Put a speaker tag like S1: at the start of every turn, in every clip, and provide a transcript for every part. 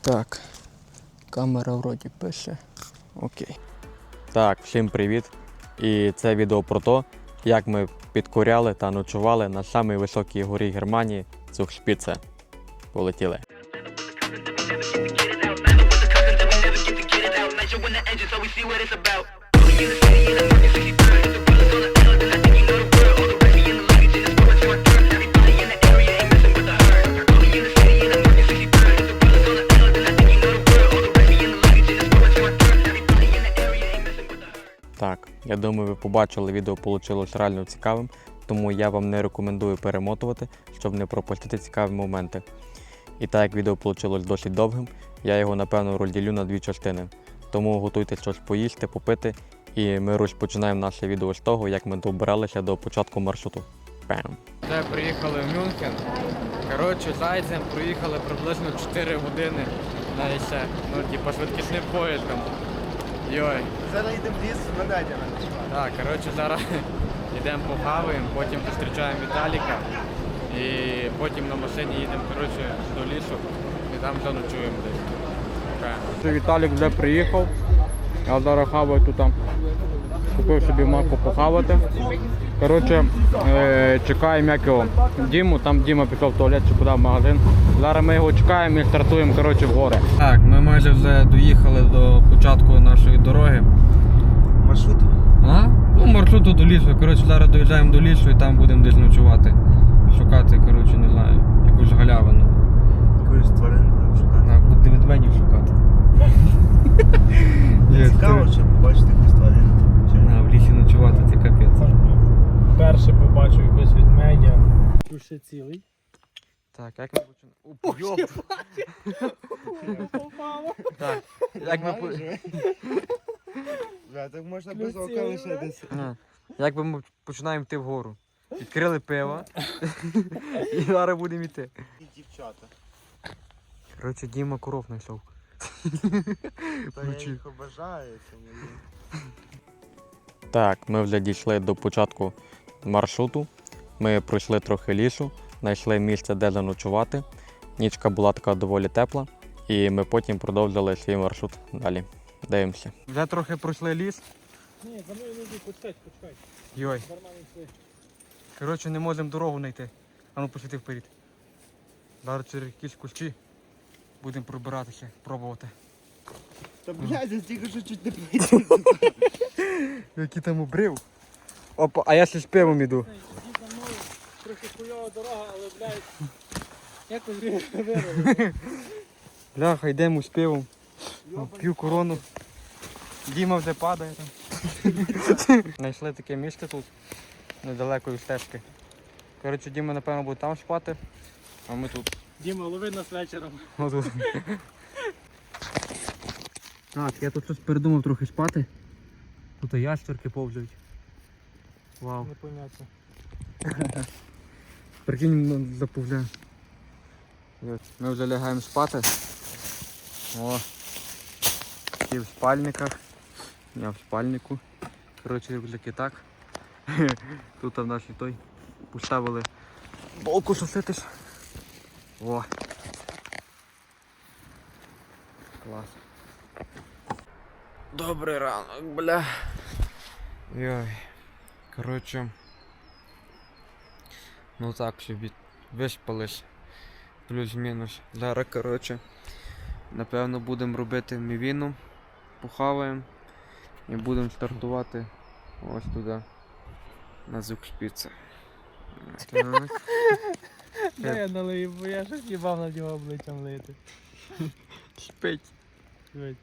S1: Так. Камера вроді пише. Окей. Так, всім привіт. І це відео про те, як ми підкоряли та ночували на самій високій горі Германії Цухшпіце. Полетіли. Думаю, ви побачили, відео вийшло реально цікавим, тому я вам не рекомендую перемотувати, щоб не пропустити цікаві моменти. І так як відео вийшло досить довгим, я його напевно розділю на дві частини. Тому готуйте щось поїсти, попити, і ми розпочинаємо наше відео з того, як ми добиралися до початку маршруту. Бам!
S2: Вже приїхали в Мюнхен. Коротше, зайцем проїхали приблизно 4 години на ісе. Ну, типа швидкісним поїздом. Йой.
S3: Зараз йдемо в ліс з медведями.
S2: Так, коротше, зараз йдемо похаваємо, потім зустрічаємо Віталіка. І потім на машині їдемо коротше, до лісу і там заночуємо десь. Віталік вже приїхав. Я зараз хаваю тут там. Купив собі маку похавати. Коротше, е, чекаємо як його Діму, там Діма пішов в туалет чи куди в магазин. Зараз ми його чекаємо і стартуємо коротше, в гори. Так, ми майже вже доїхали до початку нашої дороги.
S3: Маршрут?
S2: А? Ну, маршруту до лісу. Коротше, зараз доїжджаємо до лісу і там будемо десь ночувати. Шукати, коротше, не знаю, якусь галявину.
S3: Якусь тварин будемо шукати.
S2: Так, буде ведмедів шукати.
S3: Цікаво, щоб побачити якусь тварину. Чи
S2: в лісі ночувати, це капець.
S4: Вперше побачив якось від медіа. Тут ще цілий.
S2: Так, як ми починаємо? Так, як ми,
S3: так можна без ока лишитися.
S2: Як би ми починаємо йти вгору. Відкрили пиво і зараз будемо йти.
S3: І дівчата.
S2: Коротше, Діма коров знайшов.
S3: Та я їх обожаю.
S1: Так, ми вже дійшли до початку маршруту. Ми пройшли трохи лісу, знайшли місце, де заночувати. Нічка була така доволі тепла, і ми потім продовжили свій маршрут далі. Дивимося.
S2: Вже трохи пройшли ліс.
S4: Ні, за мною не йди, почекай, почекай.
S2: Йой. Коротше, не можемо дорогу знайти. А ну посвіти вперед. Зараз через якісь кущі будемо пробиратися, пробувати.
S3: Та блядь, я стільки що чуть не прийти.
S2: Який там обрив. Опа, а я ще з пивом іду.
S4: Йдіть за мною, трохи хуйова дорога, але, блядь, якось вирвали.
S2: Бляха, йдемо з пивом. П'ю корону. Діма вже падає там. Знайшли таке місце тут, недалеко від стежки. Коротше, Діма, напевно, буде там спати, а ми тут.
S4: Діма, лови нас вечором.
S2: Отут. Так, я тут щось передумав трохи спати. Тут і ящерки повзають. Вау.
S4: Непонятно.
S2: Прикинь, заповзяє. Ми вже лягаємо спати. О. Ті в спальниках. Я в спальнику. Коротше, рюкзаки так. Тут в нашій той поставили болку соситись. О. Клас. Добрий ранок, бля. Йой. Коротше. Ну так собі виспались. Плюс-мінус. Зараз, коротше. Напевно, будемо робити мівіну. Похаваємо. І будемо стартувати ось туди. На зукшпіце. Так.
S4: Дай я налию, бо я щось їбав на нього обличчям лити.
S2: Спить.
S4: Дивись.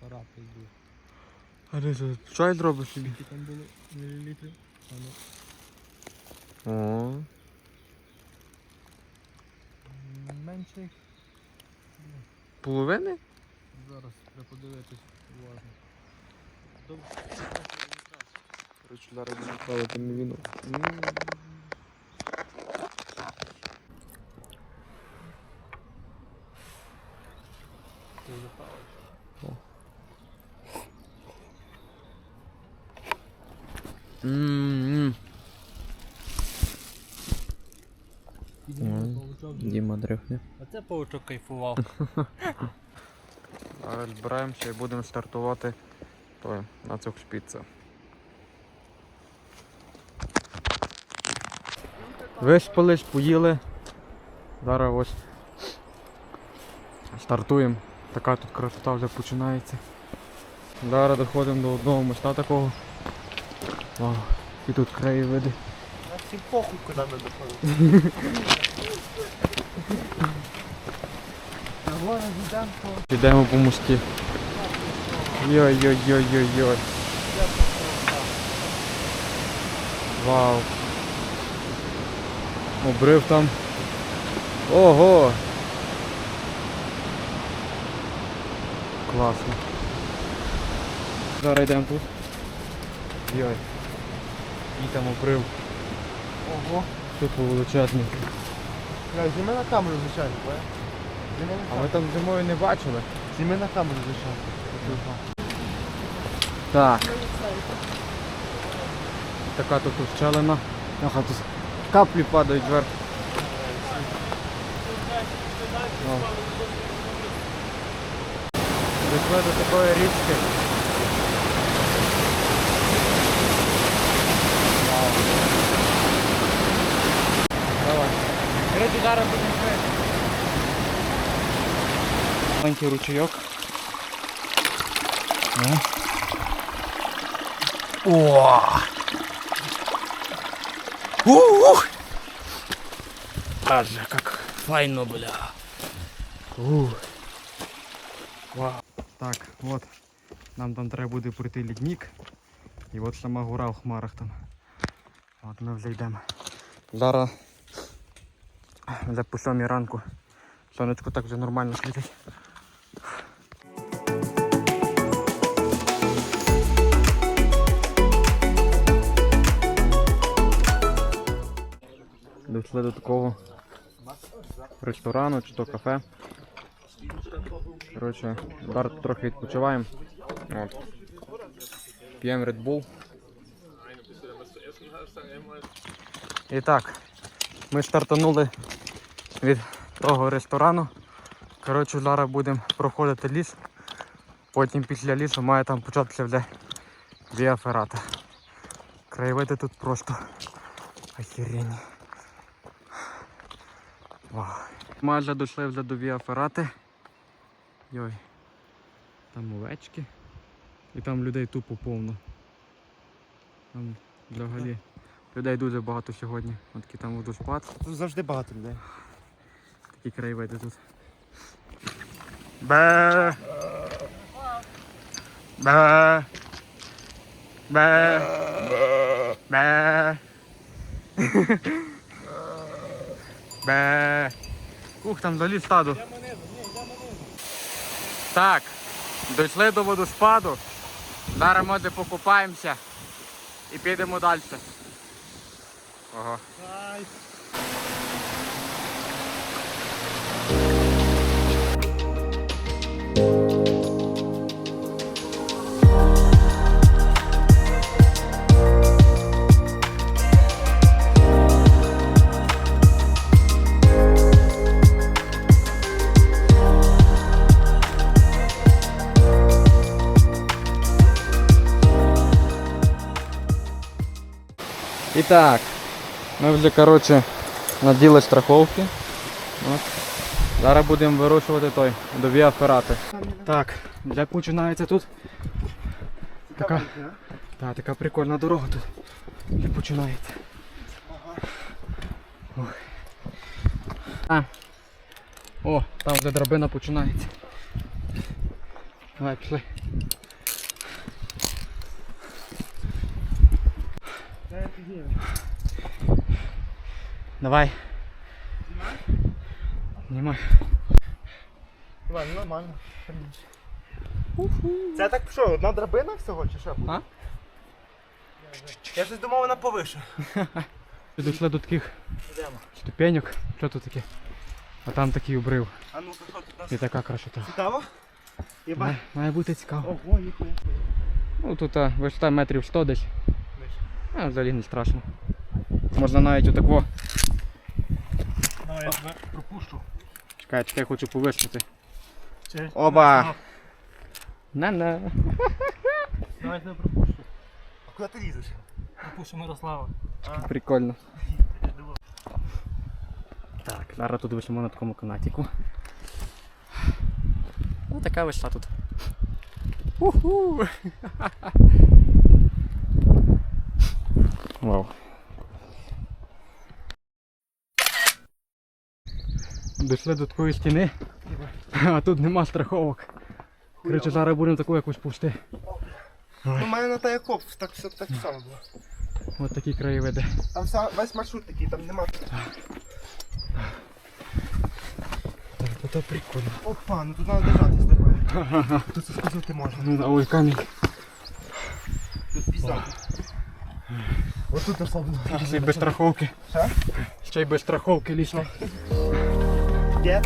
S4: Пора пизду.
S2: А де це? Чай зробиш собі?
S4: Скільки там було мілілітрів? А ну.
S2: О.
S4: Менше їх.
S2: Половини?
S4: Зараз треба подивитись уважно.
S2: Коротше, зараз не ставити мівіну.
S4: Ти
S2: Діма дрихне.
S4: Оце павучок кайфував.
S2: Зараз збираємося і будемо стартувати той, на цю шпіцу. Виспались, поїли. Зараз ось стартуємо. Така тут красота вже починається. Зараз доходимо до одного моста такого. Вау, і тут краєвиди.
S3: На всі похуй, куди ми доходимо. Йдемо по
S2: Йдемо по мості. Йой-йой-йой-йой-йой. Вау. Обрив там. Ого! Класно. Зараз йдемо тут. Йой. І там обрив.
S3: Ого.
S2: Тупо величезний.
S3: Зніми на камеру, звичайно. Зніми на
S2: А
S3: камеру.
S2: ми там зимою не бачили.
S3: Зніми на камеру, звичайно.
S2: Так. Така тут ущелина. Ага, тут каплі падають вверх. О. Дійшли до такої річки. Зараз. Маленький ручейок. О! Ух! Аж как файно, бля. Ух. Вау. Так, от. Нам там треба буде пройти лідник. І от сама гора в хмарах там. От ми вже. Зараз вже по сьомій ранку. Сонечко так вже нормально світить. Дійшли до такого ресторану чи то кафе. Коротше, зараз трохи відпочиваємо. П'ємо Red Bull. І так, ми стартанули від того ресторану. Коротше, зараз будемо проходити ліс. Потім після лісу має там початися вже Віа Феррата. Краєвиди тут просто охеренні. Вау. Майже дійшли вже до Віа Феррати. Йой. Там овечки. І там людей тупо повно. Там взагалі людей дуже багато сьогодні. Такий там водоспад.
S3: Тут завжди багато людей.
S2: Такі краєвиди тут. Бе. Бе. Бе. Бе. Бе. Ух, там далі стадо. Так, дійшли до водоспаду. Зараз може покупаємося і підемо далі. Ого. Так, ми вже коротше наділи страховки. От. Зараз будемо вирушувати той до Віа Так, вже починається тут. Така, та, така прикольна дорога тут. Вже починається. Ох. А. О, там вже драбина починається. Давай, пішли. Давай. Знімай.
S3: Іван, ну, нормально. Це так що, одна драбина всього чи що?
S2: А?
S3: Я щось думав, вона повише.
S2: Дійшли до таких
S3: Йдемо.
S2: ступеньок. Що тут таке? А там такий обрив.
S3: А ну-ка, що тут у нас?
S2: І така красота.
S3: Цікаво? Єба.
S2: Має, має бути цікаво.
S3: Ого, ніхуя.
S2: Ну тут а, висота метрів 100 десь. А, взагалі не страшно. Можна навіть отако
S4: Давай я тебе пропущу.
S2: Чекай, чекай, хочу повиснути.
S4: Чи-
S2: Оба! На-на.
S4: Давай я тебе пропущу.
S3: А куди ти лізеш?
S4: Пропущу Мирослава.
S2: Прикольно. Так, зараз тут висимо на такому канатіку. Ось така висота тут. Уху! Вау. Дійшли до такої стіни, а тут нема страховок. Коротше, зараз будемо таку якусь пусти.
S3: Ну, у мене на та коп, так все так само було.
S2: Ось такі краєвиди.
S3: Там вся, весь маршрут такий, там нема.
S2: Так, то прикольно.
S3: Опа, ну тут треба держатись давай. Тут соскользнути можна.
S2: Ну, ой, камінь.
S3: Тут пізда. Ось тут особливо.
S2: Ще й без страховки. Ще й без страховки лічно.
S3: Де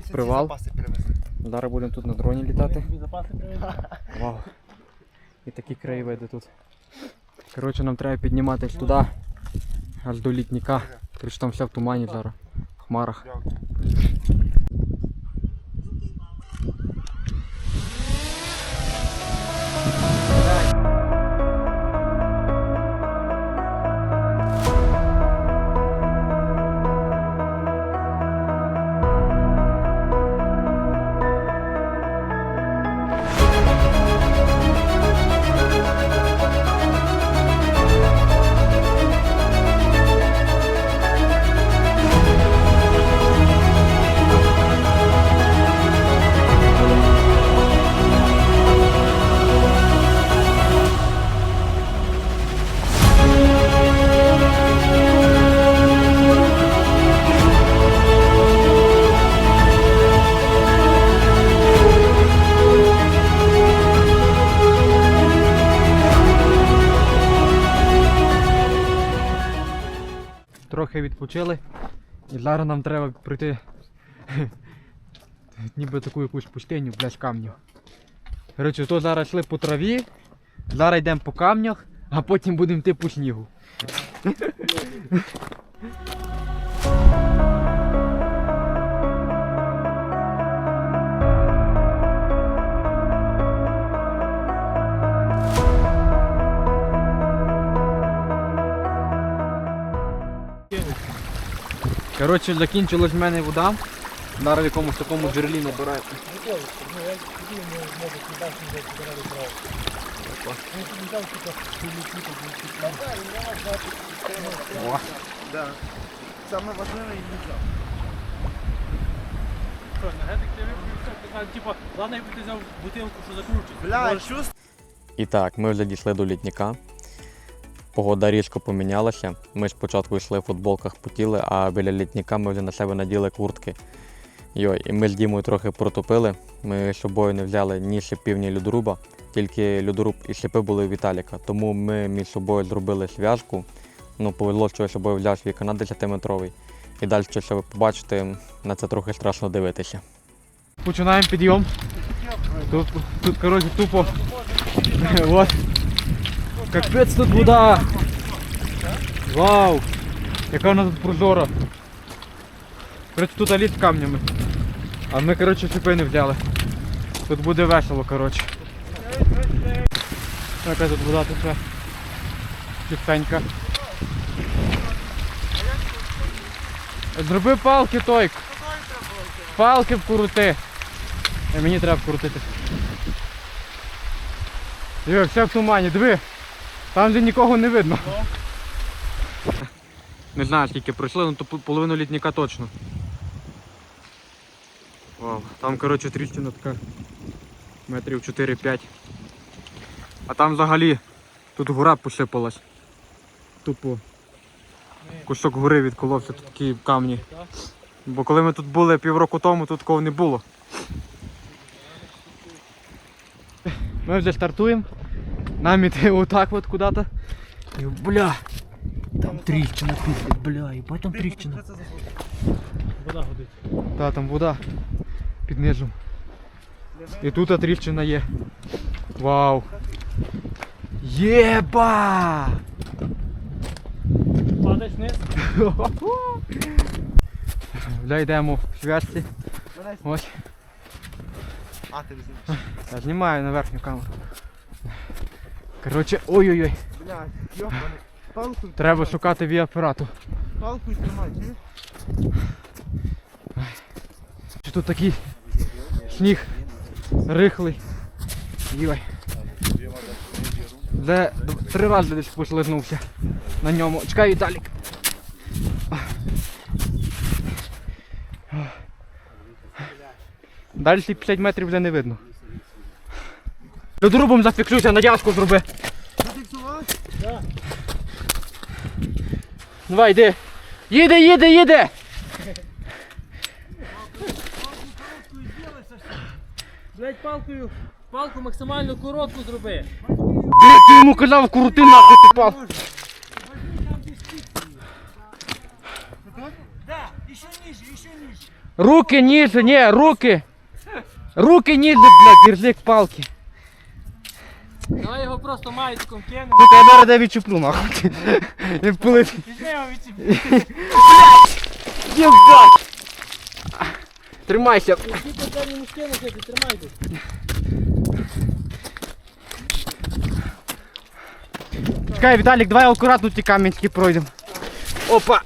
S2: тут привал. Зараз будемо тут на дроні літати. Вау. І такі краєвиди тут. Коротше, нам треба підніматися туди, аж до літника. Коротше, там все в тумані зараз, в хмарах. Відпочили. І зараз нам треба пройти ніби таку якусь пустиню, блядь, камню. Коротше, то зараз йшли по траві, зараз йдемо по камнях, а потім будемо йти по снігу. Коротше, закінчилась в мене вода. Зараз в якомусь такому джерелі набираю. О.
S3: Да. Саме важливе і?
S4: Типа, ладно, якби ти взяв бутилку, що закручується.
S3: Бля,
S4: Можеш-
S3: чувств.
S1: І так, ми вже дійшли до літніка. Погода різко помінялася. Ми спочатку йшли в футболках потіли, а біля літніка ми вже на себе наділи куртки. Йой, і ми з Дімою трохи протопили. Ми з собою не взяли ні шипів, ні льодоруба, тільки льодоруб і шипи були у Віталіка. Тому ми між собою зробили зв'язку. Ну, повезло, що я з собою взяв свій канат 10-метровий. І далі, що ви побачите, на це трохи страшно дивитися.
S2: Починаємо підйом. Тут, тут коротше, тупо. От. Капець тут вода. Вау! Яка вона тут прозора. Коротше, тут аліт камнями. А ми, коротше, шипи не взяли. Тут буде весело, коротше. Яка тут вода тече. Чистенька. Зроби палки, Тойк. Палки вкрути. Е, Мені треба вкрутити. Диви, все в тумані, диви. Там де нікого не видно. Не знаю скільки пройшли, ну то половину літніка точно. Вау, там коротше тріщина така метрів 4-5. А там взагалі тут гора посипалась. Тупо. Кусок гори відколовся, тут такі камні. Бо коли ми тут були півроку тому, тут такого не було. Ми вже стартуємо. Нам іти отак от куди-то. І, бля, там тріщина піздить, бля, і там тріщина.
S4: Вода годить.
S2: Та, там вода під низом. І тут тріщина є. Вау. Єба!
S4: Падаєш вниз?
S2: Бля, йдемо в зв'язці. Ось.
S3: А, ти візьмеш.
S2: Я знімаю на верхню камеру. Коротше, ой-ой-ой.
S3: Блядь, йобаний. Палку,
S2: Треба шукати віапарату.
S3: палку знімай, чуєш?
S2: Чи тут такий сніг рихлий. Йой. Де три рази десь послизнувся на ньому. Чекай, Віталік. Далі 50 метрів вже не видно. Додорубом зафіксуйся, надяжку зроби.
S3: Зафіксував?
S2: Давай, йди. Їде, їде, їде!
S4: Блять, палкою, палку максимально коротку зроби.
S2: Блять, я йому казав, крути нахуй ти пал. Руки ниже, не, руки. Руки ниже, блядь, держи к палки.
S4: Давай його просто маятиком кинемо.
S2: Сука, я зараз де відчуплю нахуй. Впилить.
S4: Візьми його від
S2: Єбать! Тримайся.
S4: Ти.
S2: Чекай, Віталік, давай акуратно ті камінські пройдемо. Опа.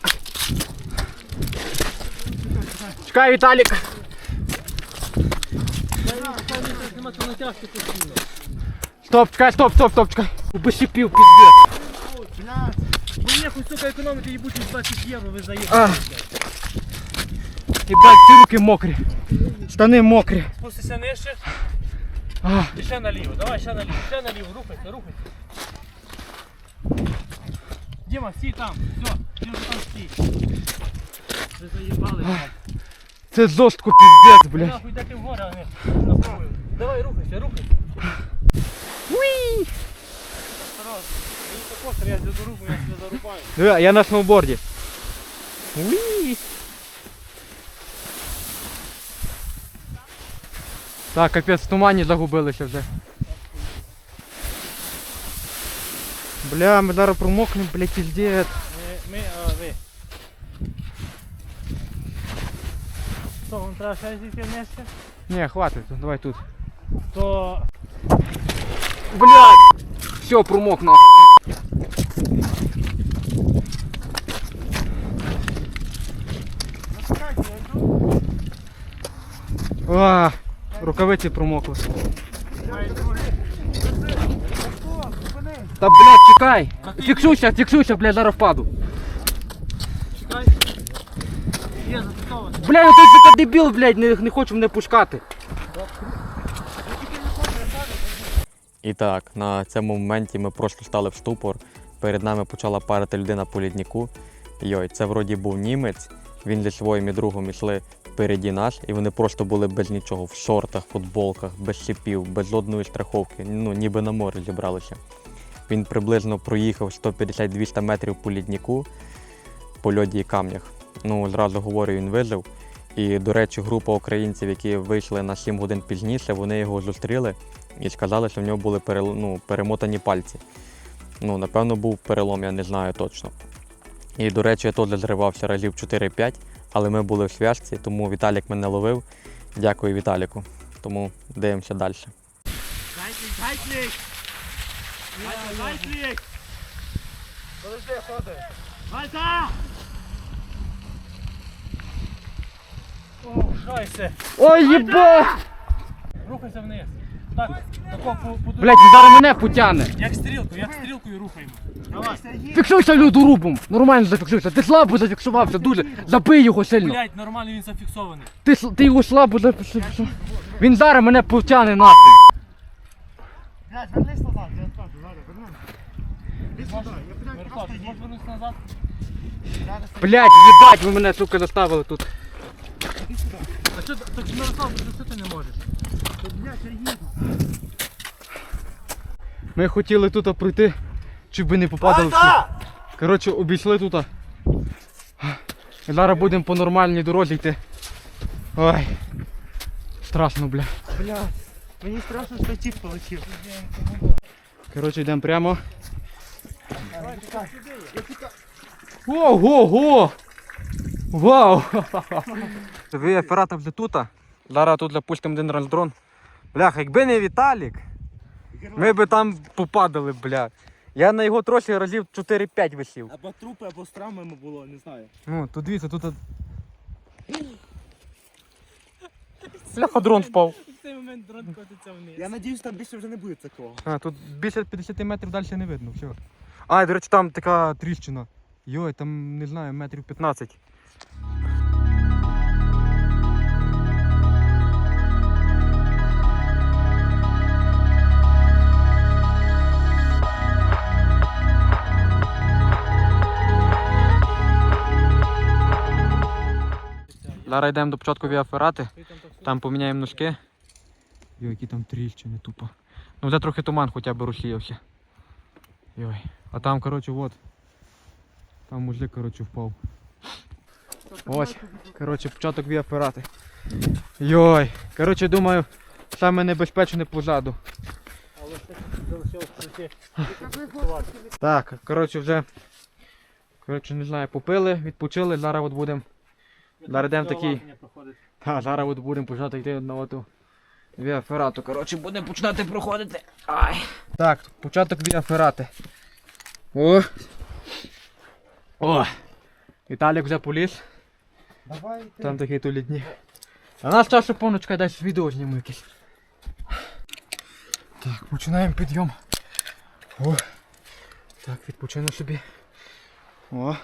S2: Чекай, Віталік.
S4: Нема то натяжки постійно.
S2: Стоп, чекай, стоп, стоп, стоп, чекай. Убишипів, піздець.
S4: Бо хоч сука економити їбучі 20 євро, ви заїхали.
S2: А. Єбать, ці руки мокрі. Штани мокрі.
S4: Спустися нижче
S2: А.
S4: і ще наліво. Давай ще наліво, ще наліво, рухайся, рухайся. Діма, стій там, все, ти вже там стій. Ви заїбали. блядь.
S2: Це жорстко піздець,
S4: Ви
S2: блядь.
S4: Нахуй йдете в гори, а не нахуй. Давай, рухайся, рухайся.
S2: Уі!
S4: Осторожно. Мені також, я за дорогу, я себе зарубаю.
S2: Диви, я на сноуборді. Уі! Так, капець, в тумані загубилися вже. Бля, ми зараз промокнемо, блядь, піздець.
S4: Ми, ми, а ви. Що, вам треба ще зійти нижче?
S2: Ні, хватить, давай тут.
S4: То
S2: Блядь! Все, промок нахуй. А, рукавиці промокли. Та блядь, чекай! Фіксуйся, фіксуйся, блядь, зараз впаду. Бля, ну той сука дебіл, блядь, не, не хочу мене пускати. І так, на цьому моменті ми просто стали в ступор. Перед нами почала парити людина по ліднику. Йой, це вроді був німець. Він зі своїм і другом йшли впереді нас, і вони просто були без нічого, в шортах, футболках, без шипів, без жодної страховки. Ну, ніби на море зібралися. Він приблизно проїхав 150-200 метрів по ліднику, по льоді і камнях. Ну, зразу говорю, він вижив. І, до речі, група українців, які вийшли на 7 годин пізніше, вони його зустріли і сказали, що в нього були перел... ну, перемотані пальці. Ну, напевно, був перелом, я не знаю точно. І, до речі, я теж зривався разів 4-5, але ми були в зв'язці, тому Віталік мене ловив. Дякую Віталіку. Тому дивимося далі.
S3: Подожди, ходи.
S4: О, шайсе!
S2: Ой, єба!
S4: Рухайся вниз. Так, тако по, по
S2: Блять, він зараз мене потягне.
S4: Як стрілку, як стрілкою рухаємо. Давай.
S2: Фіксуйся людорубом. Нормально зафіксуйся. Ти слабо зафіксувався, дуже. Забий його сильно.
S4: Блять, нормально він зафіксований.
S2: Ти, с- ти його слабо зафіксував. Він зараз мене потягне нахуй.
S3: Блядь, вернись назад, я скажу, зараз, вернись. Іди сюди, я блядь,
S4: Мирослав,
S3: просто
S4: ти
S3: їду.
S4: вернутися назад?
S2: Блять, їбать, ви мене, сука, заставили тут.
S4: А що, так Мирослав, що ти не можеш?
S2: Ми хотіли тут пройти, чи би не попадали всі. Коротше, обійшли тут. І зараз будемо по нормальній дорозі йти. Ой. Страшно, бля.
S3: Бля, мені страшно, що тіп полетів.
S2: Коротше, йдемо прямо. Ого-го! Вау! Ви апарата вже тут. Зараз тут запустимо один раз дрон. Бляха, якби не Віталік, ми би там попадали, бля. Я на його тросі разів 4-5 висів.
S3: Або трупи, або з травмами було, не знаю.
S2: Ну, тут дивіться, тут. Бляха, дрон впав.
S4: В цей момент дрон котиться вниз.
S3: Я надіюсь, там більше вже не буде такого.
S2: А, тут більше 50 метрів далі не видно, все. А, до речі, там така тріщина. Йой, там, не знаю, метрів 15. Зараз йдемо до початку віаферати. Там поміняємо ножки. Йой, які там тріщини тупо. Ну вже трохи туман хоча б розсіявся. Йой. А там, коротше, от. Там мужик, коротше, впав. Ось. Коротше, початок віаферати. Йой. Коротше, думаю, саме небезпечне позаду. Так, коротше, вже. Коротше, не знаю, попили, відпочили, зараз от будемо. Зараз йдемо такий. Та, зараз от будемо починати йти на оту віаферату. Коротше, будемо починати проходити. Ай. Так, початок віаферати. О! О! Віталік вже поліз.
S3: Давай ти.
S2: Там такий то літні. А нас часу поночка десь відео зніму якесь. Так, починаємо підйом. О. Так, відпочину собі. О.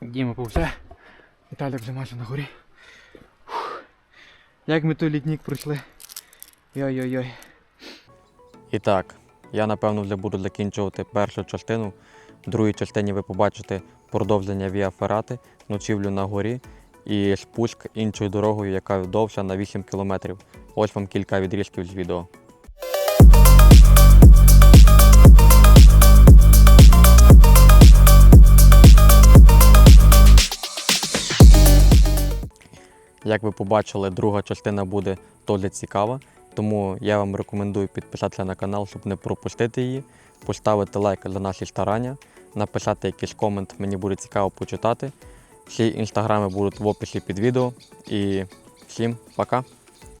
S2: Діма повзе. Віталік вже майже на горі. Фух. Як ми той літнік пройшли. Йой-йой-йой. І так, я напевно вже буду закінчувати першу частину. В другій частині ви побачите продовження віаферати, ночівлю на горі і спуск іншою дорогою, яка довша на 8 кілометрів. Ось вам кілька відрізків з відео. Як ви побачили, друга частина буде дуже цікава, тому я вам рекомендую підписатися на канал, щоб не пропустити її, поставити лайк за наші старання, написати якийсь комент, мені буде цікаво почитати. Всі інстаграми будуть в описі під відео. І всім пока!